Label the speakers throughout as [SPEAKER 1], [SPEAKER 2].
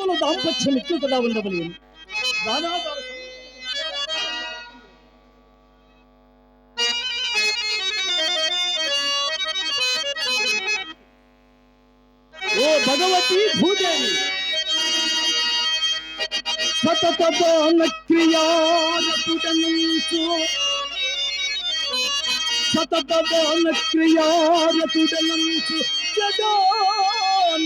[SPEAKER 1] దంపతులు దాంపత్యం ఎక్కువగా ఉండవలేను దానాదార ఓ భగవతి భూదేవి సతత దాన క్రియారతుడనుంచు సతత దాన క్రియారతుడనుంచు జగాన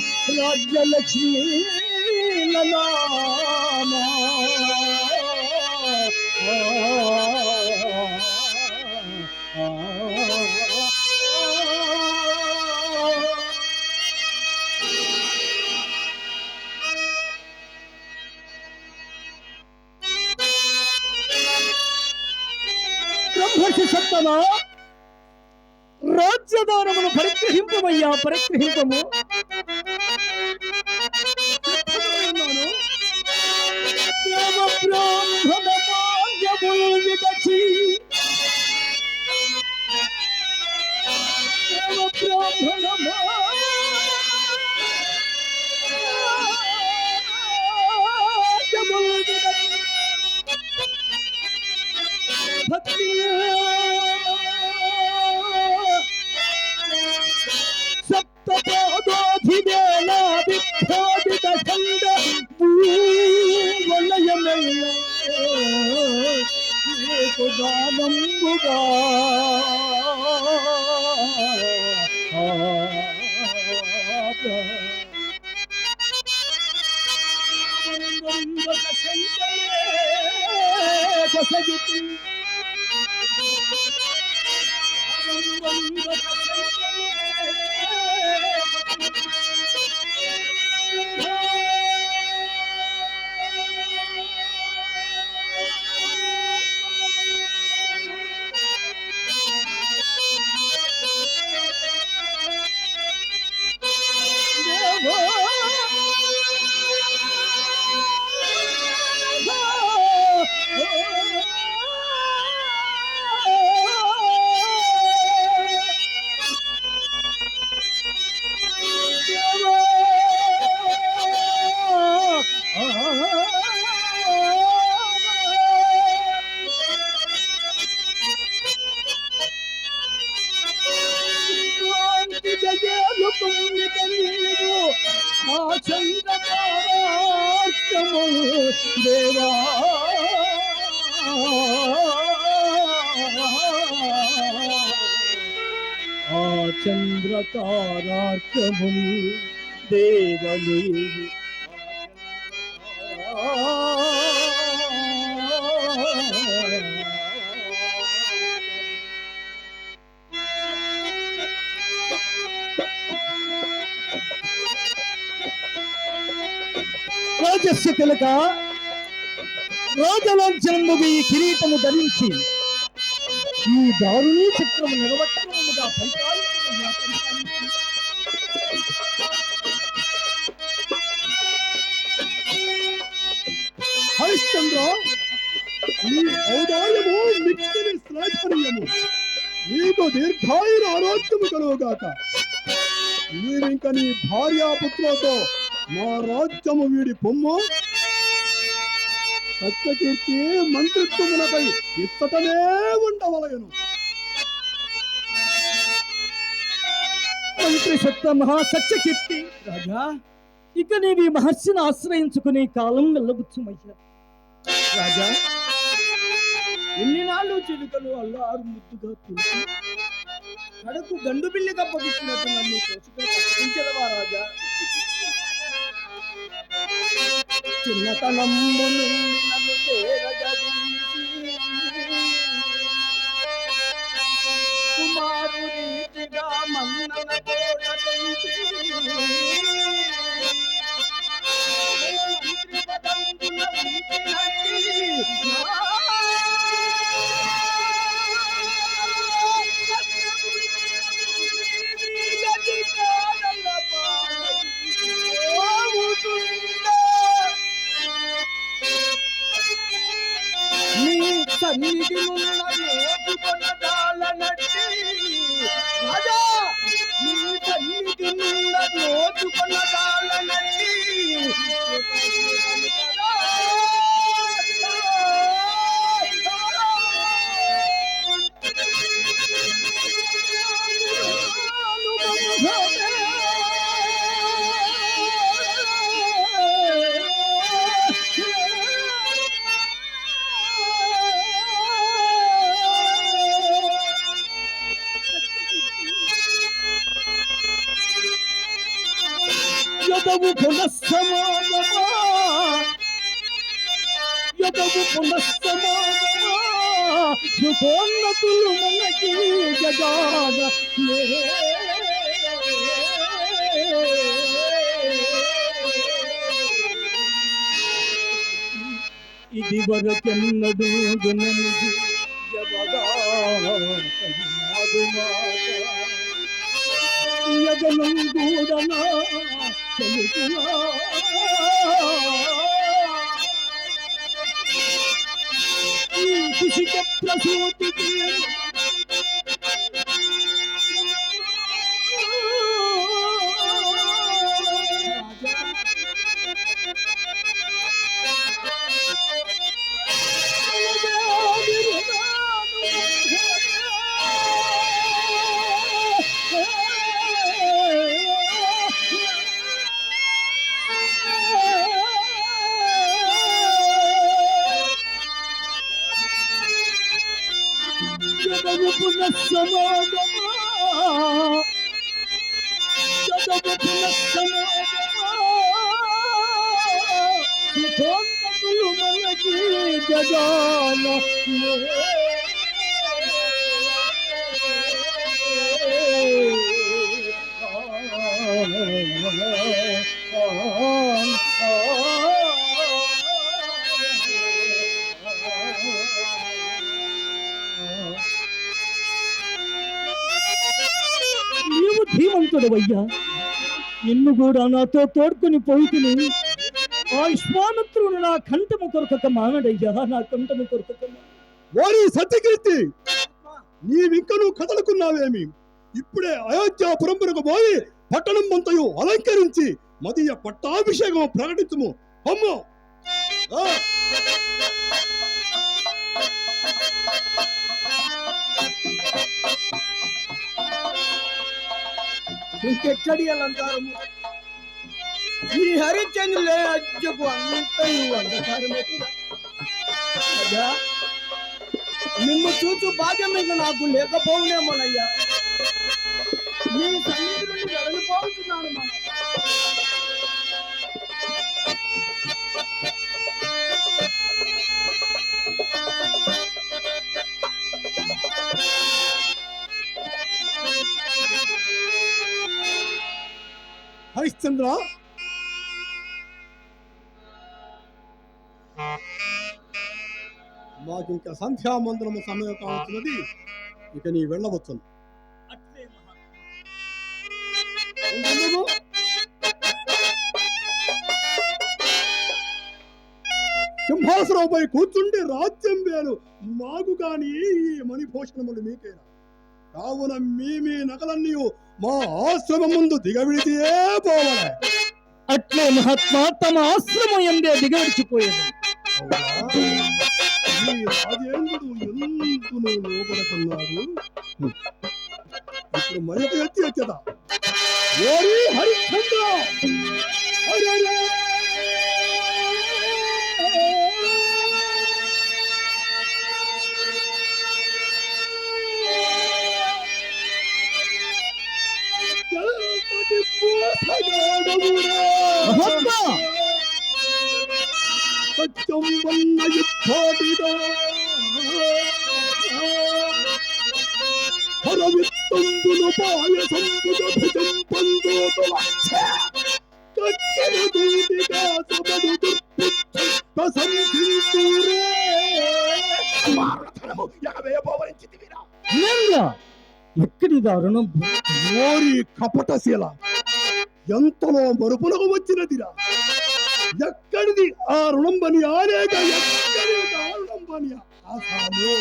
[SPEAKER 1] శ్రీమునామ రాజ్యలక్ష్మీ లలామా బ్రహ్మర్షి సత్తమా రాజ్యదానమును పరిగ్రహింపమయ్యా పరిగ్రహింపము Senin boyunda kaşende kasa gittim. Senin boyunda kaşende kasa. Devadevi రాజస్య తిలక రాజలాంఛనముగా ఈ కిరీటము ధరించి ఈ దారుణీ చక్రము నిరవక్రముగా పరిపాలించమయ్యా, పరిపాలించు. నీ ఔదార్యము మిక్కిలి శ్లాఘనీయము. నీకు దీర్ఘాయుర ఆరోగ్యము కలుగుగాక. నీవింక నీ భార్యాపుత్రులతో మా రాజ్యము వీడి పొమ్ము. సత్యకీర్తి మంత్రిత్వములపై ఇచ్చటనే ఉండవలయను మంత్రి సత్త మహాసత్యకీర్తి రాజా ఇక నీవి మహర్షిని ఆశ్రయించుకునే కాలం వెళ్ళబుచ్చుమయ్యా రాజా
[SPEAKER 2] ఎన్ని నాళ్ళు చిలుకలు అల్లారు ముద్దుగా పిలిచి కడకు గండు బిల్లి కప్పగిస్తున్నట్టు నన్ను కోసుకొని రాజా? చిన్నతనము నన్ను కుమారు రీతిగా మన్నన తోడ
[SPEAKER 1] ఇది వరకెన్నడు గుణనిది జగదాదు మాట యగనం గూడనా తెలుసునా ఈ కుషిక ప్రసూతికి السماء جذبتنا السماء سلطان مظلوم يجي جداله ధీమంతుడవయ్యా నిన్ను కూడా నాతో తోడుకొని పోయితిని. ఆయుష్మానత్రుడు నా కంఠము కొరకక మానడయ్యా నా కంఠము కొరకక మానడు.
[SPEAKER 3] వారి సత్యకీర్తి. నీవింకను కదలుకున్నావేమి? ఇప్పుడే అయోధ్యాపురంపురకు పోయి పట్టణం మంతయు అలంకరించి మదీయ పట్టాభిషేకం ప్రకటించము. అమ్మో! ఆ,
[SPEAKER 2] అలంకారము. ఈ హరిచంద్రులే అజ్జకు అంత అంధకారమే కదా. నిన్ను చూచు భాగ్యం మీద నాకు లేకపోవునేమోనయ్యా. నీ సన్నిధి నుండి వెడలిపోతున్నాను మన.
[SPEAKER 3] హరిశ్చంద్ర మాకు ఇంకా సంధ్యామందనము సమయం కావచ్చున్నది ఇక నీ వెళ్ళవచ్చును. సింహాసనంపై కూర్చుండి రాజ్యం వేరు మాకు కాని ఈ మణిభూషణములు మీకేనా? కావున మీ మీ నగలన్నీ మా ఆశ్రమం ముందు దిగవిడితే పోవలే.
[SPEAKER 1] అట్లే మహాత్మా తమ ఆశ్రమం ఎందే దిగవిడిచిపోయేది.
[SPEAKER 3] లోపడుతున్నాడు ఇప్పుడు మరొక ఎత్తి వచ్చేదా? ఓరి! வந்தா பச்சம் வன்மையை பாடிடா
[SPEAKER 1] பரவித்தொந்துல
[SPEAKER 3] பாய சம்புத புஜம் பந்தோத வச்சா கட்டில தூதிகா சபது துர்ப்புச்சை பசந்திந்தூரே ಮಾರಣತನಮು ಯಹವೇ ಒಬ್ಬವರನ್ನು ಚಿತ್ತಿವಿರ
[SPEAKER 1] ಹೆಂಗ ಎಕ್ಕಡಿದವರನ್ನು ಮೋರಿ
[SPEAKER 3] ಕಪಟ ಸೀಲ ఎంతలో మరుపులకు వచ్చినదిరా? ఎక్కడిది ఆ రుణం పని ఆనేక ఎక్కడి ఆ రుణం ఆసాము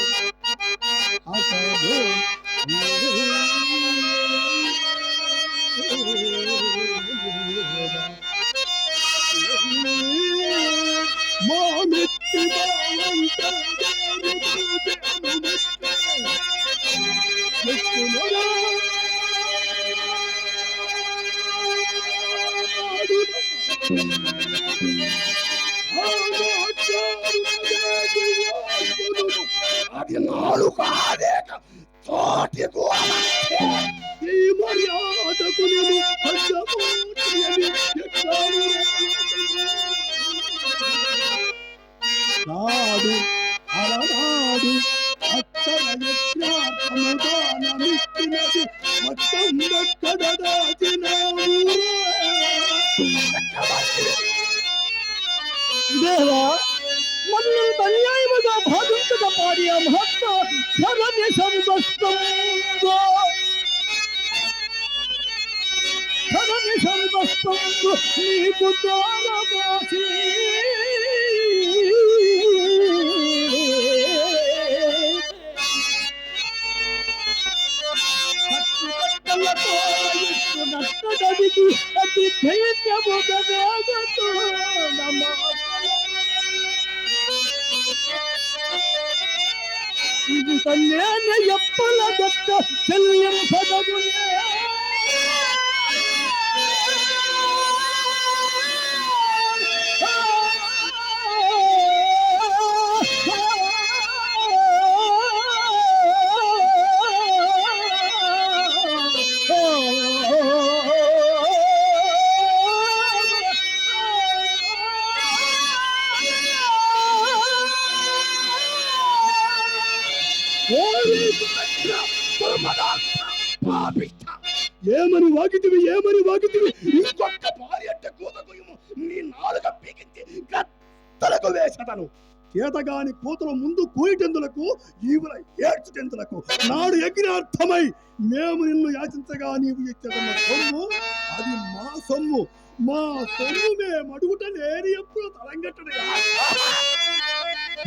[SPEAKER 3] ఆసాము
[SPEAKER 1] মহত্ব স্মরণে সন্তুষ্ট স্মরণে সন্তুষ্ট মৃদুতরবাসী নষ্ট দাবি কি অতি ধৈর্য বোধ নমঃ ధైర్యముగా వేగతో ఇది తన్నేన ఎప్పల దత్త
[SPEAKER 3] చేతగాని కూతురు ముందు కూయిటెందులకు ఈవుల ఏడ్చుటెందులకు. నాడు యజ్ఞార్థమై మేము నిన్ను యాచించగా నీవు ఇచ్చదన్న సొమ్ము అది మా సొమ్ము. మా సొమ్ము మేము అడుగుట నేను ఎప్పుడు తలంగట్టడుగా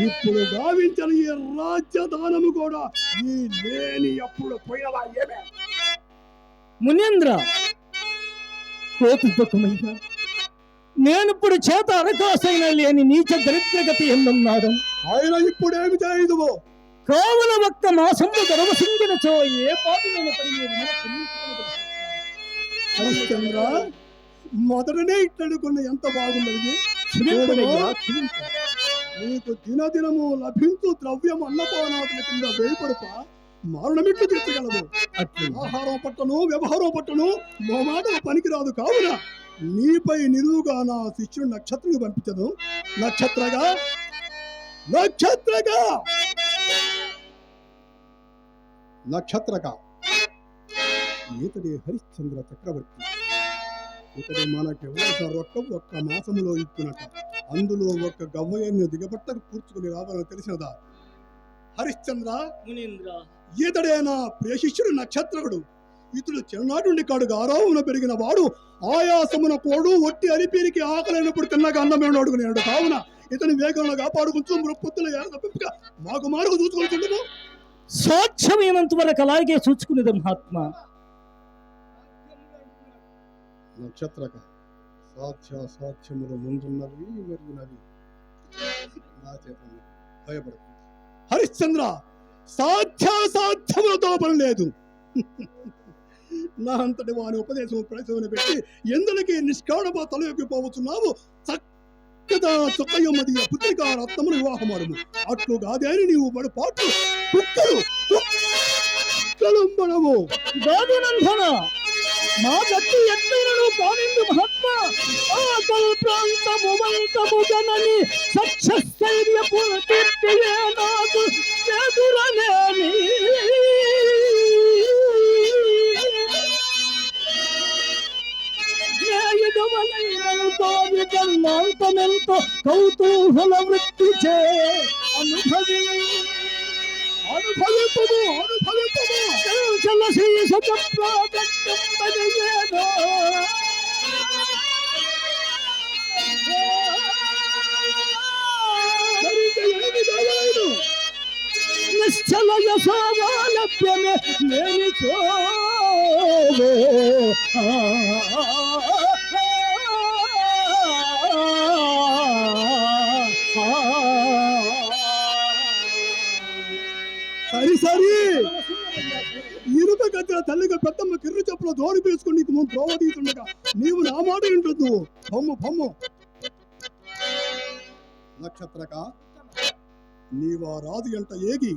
[SPEAKER 3] ఇప్పుడు గావించిన ఈ రాజ్యదానము కూడా ఈ లేని ఎప్పుడు పోయినవా ఏమే?
[SPEAKER 1] మునేంద్ర కోతి దుఃఖమయ్యా నేనిప్పుడు చేత అరకాసైన లేని నీచ దరిద్రగతి ఎన్నున్నాడు
[SPEAKER 3] ఆయన ఇప్పుడేమి చేయదువో?
[SPEAKER 1] కావున ఒక్క మాసంలో గర్వసింగినచో ఏ పాటు నేను
[SPEAKER 3] హరిశ్చంద్ర మొదటనే ఇట్లడుకున్న ఎంత బాగున్నది
[SPEAKER 1] క్షమింపు.
[SPEAKER 3] నీకు దినదినము లభించు ద్రవ్యం అన్నపానాదుల కింద వేయపడుప మరణమిట్లు తీర్చగలదు. ఆహారం పట్టను వ్యవహారం పట్టను మా మాట పనికిరాదు కావున. నీపై నిలువుగా నా శిష్యుడు నక్షత్రం పంపించదు నక్షత్రగా? నక్షత్రగా? నక్షత్రగా? ఈతడి హరిశ్చంద్ర చక్రవర్తి. ఇతడు మనకి ఇవ్వాల్సిన రొక్క ఒక్క మాసములో ఇస్తున్నట అందులో ఒక్క గవ్వయ్యను దిగబట్టకు కూర్చుకుని రావాలని తెలిసినదా? హరిశ్చంద్ర?
[SPEAKER 2] మునీంద్ర.
[SPEAKER 3] ఈతడే నా ప్రియశిష్యుడు నక్షత్రకుడు. ఇతడు చిన్ననాటి నుండి కాడు ఆరోహణ పెరిగిన వాడు ఆయాసమున కోడు ఒట్టి అలిపీరికి ఆకలైనప్పుడు తిన్నాక అన్నమైన అడుగునేడు. కావున ఇతని వేగంలో కాపాడుకుంటూ ఏడపింపక మాకు మారుకు చూసుకుంటుండము
[SPEAKER 1] సాధ్యమైనంత వరకు అలాగే చూసుకునేది మహాత్మా.
[SPEAKER 3] నక్షత్రక సాధ్య సాధ్యములు ముందున్నవి మెరుగునవి. నా చేత భయపడదు హరిశ్చంద్ర సాధ్య సాధ్యములతో పని లేదు. నా అంతటి వాని ఉపదేశం ప్రవేశం పెట్టి ఎందులకి నిష్కాణప తలయోకి పోవచ్చున్నావు? చక్కగా చొక్కయమ్మది పుత్రిక రత్నములు వివాహమాడుము. అట్లు కాదేని నీవు బడి పాటు కుక్కలు కుక్కలంబడవు మనము
[SPEAKER 1] మా గట్టి ఎత్తైనను పానిందు మహాత్మ. ఆ కల్ప్రాంతము వంతము గనని సక్షస్థైర్యపు కీర్తియే కౌతూహల వృత్తి చే అనుభవి
[SPEAKER 3] అనుభవింపము అనుభవింపము
[SPEAKER 1] చల శీస చప్రాగట్టం నిశ్చల యశోవాలభ్యమే లేని చోవో
[SPEAKER 3] తల్లిగా పెద్దమ్మ కిర్రు చెప్పులో దోడి వేసుకుని నీకు ముందు ప్రోవదీతుండగా నీవు నా మాట వింటుంది బొమ్మ బొమ్మ. నక్షత్రక నీవు ఆ రాజు ఎంట ఏగి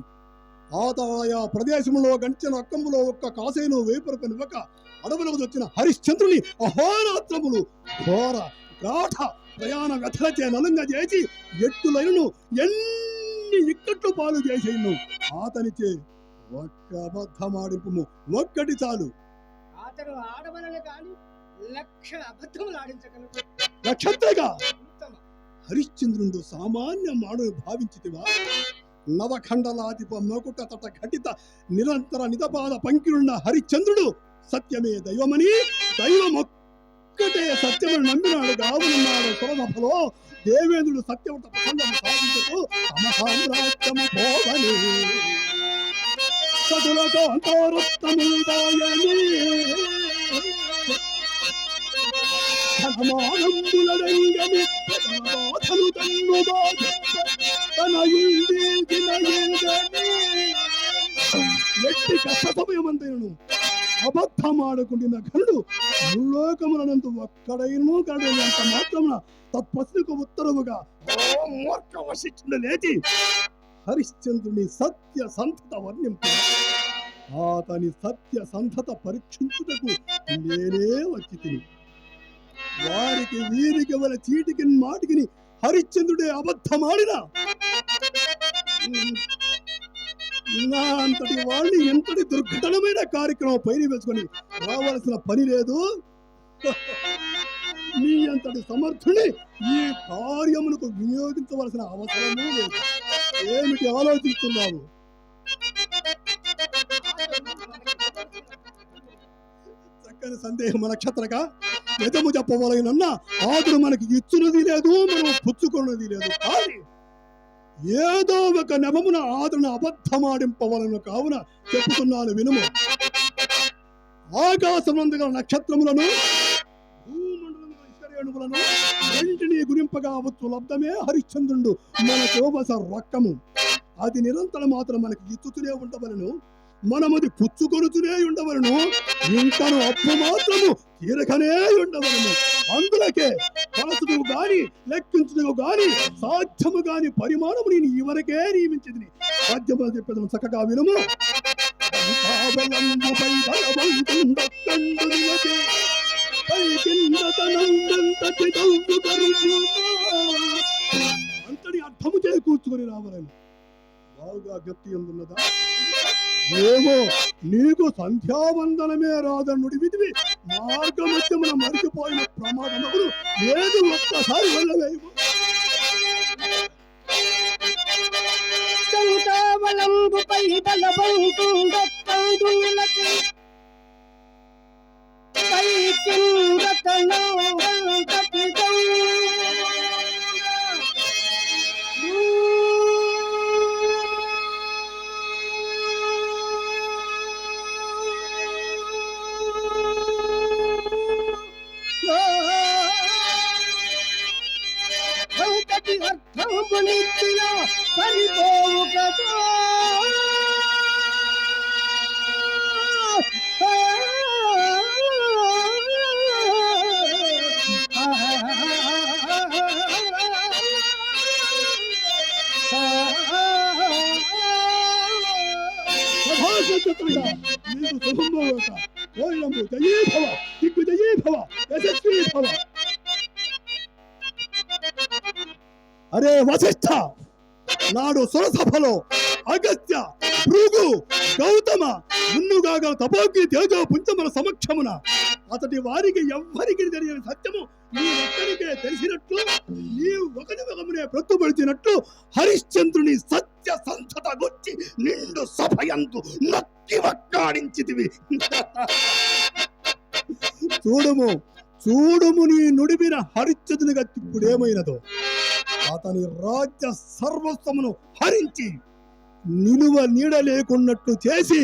[SPEAKER 3] ఆదాయా ప్రదేశంలో గంచిన అక్కములో ఒక్క కాసేను వేపురకు నివ్వక అడవులకు వచ్చిన హరిశ్చంద్రుని అహోరాత్రములు ఘోర గాఠ ప్రయాణ వ్యథలచే నలంగా చేసి ఎట్టులైనను ఎన్ని ఇక్కట్లు పాలు చేసేను. అతనిచే ఒక్క అబద్ధమాడింపు ఒక్కటి చాలు.
[SPEAKER 2] అతను ఆడవలనే కానీ లక్ష అబద్ధములు ఆడించగలడు
[SPEAKER 3] నక్షత్రగా హరిశ్చంద్రుడు సామాన్య మానవు భావించితివా? నవఖండలాధిప మకుట తట ఘటిత నిరంతర నితపాద పంకిరున్న హరిశ్చంద్రుడు సత్యమే దైవమని దైవమొక్కటే సత్యమును నమ్మినాడు గావునున్నాడు సురసభలో దేవేంద్రుడు సత్యవత ప్రసంగం సాధించకు తమ సామ్రాజ్యము సతులతో అంతోరుత్తములు దాయని ధనమానంబులడంగని బాధలు తన్ను బాధ తన ఇండిన ఎంగని ఎట్టి కష్ట సమయమంతైనను అబద్ధమాడుకుంటున్న ఘనుడు భూలోకములనందు ఒక్కడైనను కడు అంత మాత్రమున తత్ప్రశ్నకు ఉత్తరముగా మూర్ఖ వశిష్ఠుడు లేచి హరిశ్చంద్రుని సత్య సంతత వర్ణింపు అతని సత్య సంతత పరీక్షించుటకు నేనే వచ్చి తిని వారికి వీరికి వల చీటికి మాటికిని హరిశ్చంద్రుడే అబద్ధమాడినా. నా అంతటి వాళ్ళని ఎంతటి దుర్ఘటనమైన కార్యక్రమం పైన వేసుకొని రావాల్సిన పని లేదు. నీ అంతటి సమర్థుని ఈ కార్యములకు వినియోగించవలసిన అవసరమే లేదు. ఏమిటి ఆలోచిస్తున్నావు? చక్కని సందేహం నక్షత్రగా నిజము చెప్పవలనన్నా ఆదుడు మనకి ఇచ్చినది లేదు మనం పుచ్చుకున్నది లేదు. కానీ ఏదో ఒక నెపమున ఆదును అబద్ధమాడింపవలను కావున చెప్పుతున్నాను వినుము. ఆకాశమందు గల నక్షత్రములను భూమండలములను ఇసుకరేణువులను గురింపగా వచ్చు లబ్ధమే హరిశ్చంద్రుడు మన శోభస రక్కము. అది నిరంతరం మాత్రం మనకి ఇచ్చుతూనే ఉండవలను. మనమది పుచ్చుకొనుచునే ఉండవలను. ఇంకను అప్పు మాత్రము తీరకనే ఉండవలను. అందులకే కలసుడు గాని లెక్కించుడు గాని సాధ్యము గాని పరిమాణము నేను ఇవరకే నియమించింది సాధ్యము చెప్పేదను చక్కగా వినుము. అంతటి అర్థము చేకూర్చుకొని రావాలని. బాగా గట్టి ఎందున్నదా? ఏమో నీకు సంధ్యావందనమే రాదన్నుడి విధివి. మార్గమధ్యమున మరిచిపోయిన ప్రమాదములు ఏది ఒక్కసారి వెళ్ళవేయము
[SPEAKER 2] చౌతావ పవళంబుపై
[SPEAKER 3] సభాసత్తుడా నీకు శుభంభవత ఓయంబు జయీ భవ దిగ్గు జయీ భవ యశస్వీ భవ అరే వశిష్ఠ నాడు సురసభలో అగస్త్య భృగు గౌతమ మున్నుగాగల తపోకి తేజో పుంచముల సమక్షమున అతడి వారికి ఎవ్వరికి తెలియని సత్యము నీ ఒక్కరికే తెలిసినట్లు నీ ఒకటి ఒకమునే ప్రొత్తుపడిచినట్లు హరిశ్చంద్రుని సత్య సంతత గుచ్చి నిండు సభయంతు నొక్కి వక్కాడించితివి చూడుము చూడుము నీ నుడిపిన హరిశ్చంద్రునిగా ఇప్పుడేమైనదో. అతని రాజ్య సర్వస్వమును హరించి నిలువ నీడ లేకున్నట్టు చేసి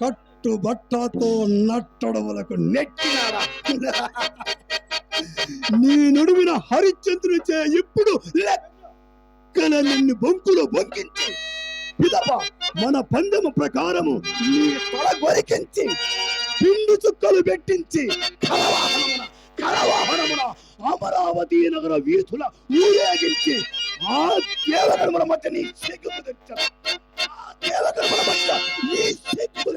[SPEAKER 3] కట్టుబట్టతో నట్టడములకు నెట్టినాడా? నీ నడుమిన హరిశ్చంద్రుని చే ఇప్పుడు లెక్కల నిన్ను బొంకులో బొంకించి పిదప మన పందము ప్రకారము నీ తల గొరికించి పిండు చుక్కలు పెట్టించి కలవాహనమున అమరావతి నగర వీధుల ఊరేగించి ఆ దేవగణముల మధ్య నీ సిగ్గు తెచ్చ ఆ దేవగణముల మధ్య నీ సిగ్గు